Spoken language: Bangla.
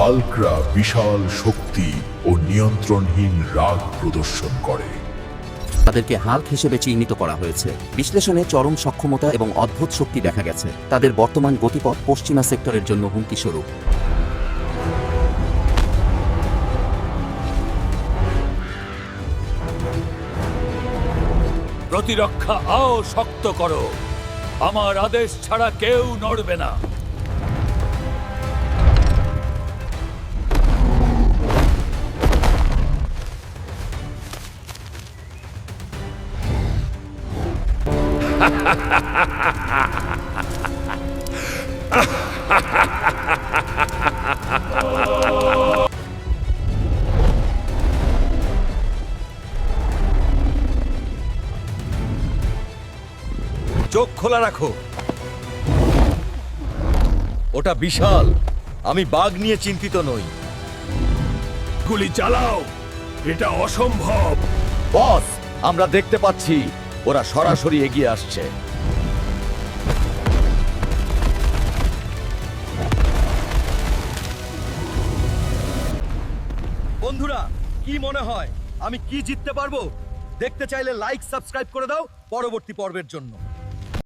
হালকরা বিশাল শক্তি ও নিয়ন্ত্রণহীন রাগ প্রদর্শন করে। তাদেরকে হাল্ক হিসেবে চিহ্নিত করা হয়েছে। বিশ্লেষণে চরম সক্ষমতা এবং অদ্ভুত শক্তি দেখা গেছে। তাদের বর্তমান গতিপথ পশ্চিমা সেক্টরের জন্য হুমকি স্বরূপ প্রতিরক্ষা আও শক্ত করো। আমার আদেশ ছাড়া কেউ নড়বে না। চোখ খোলা রাখো। ওটা বিশাল। আমি বাঘ নিয়ে চিন্তিত নই। গুলি চালাও। এটা অসম্ভব। বস আমরা দেখতে পাচ্ছি। ওরা সরাসরি এগিয়ে আসছে। বন্ধুরা, কি মনে হয়? আমি কি জিততে পারব? দেখতে চাইলে লাইক সাবস্ক্রাইব করে দাও পরবর্তী পর্বের জন্য।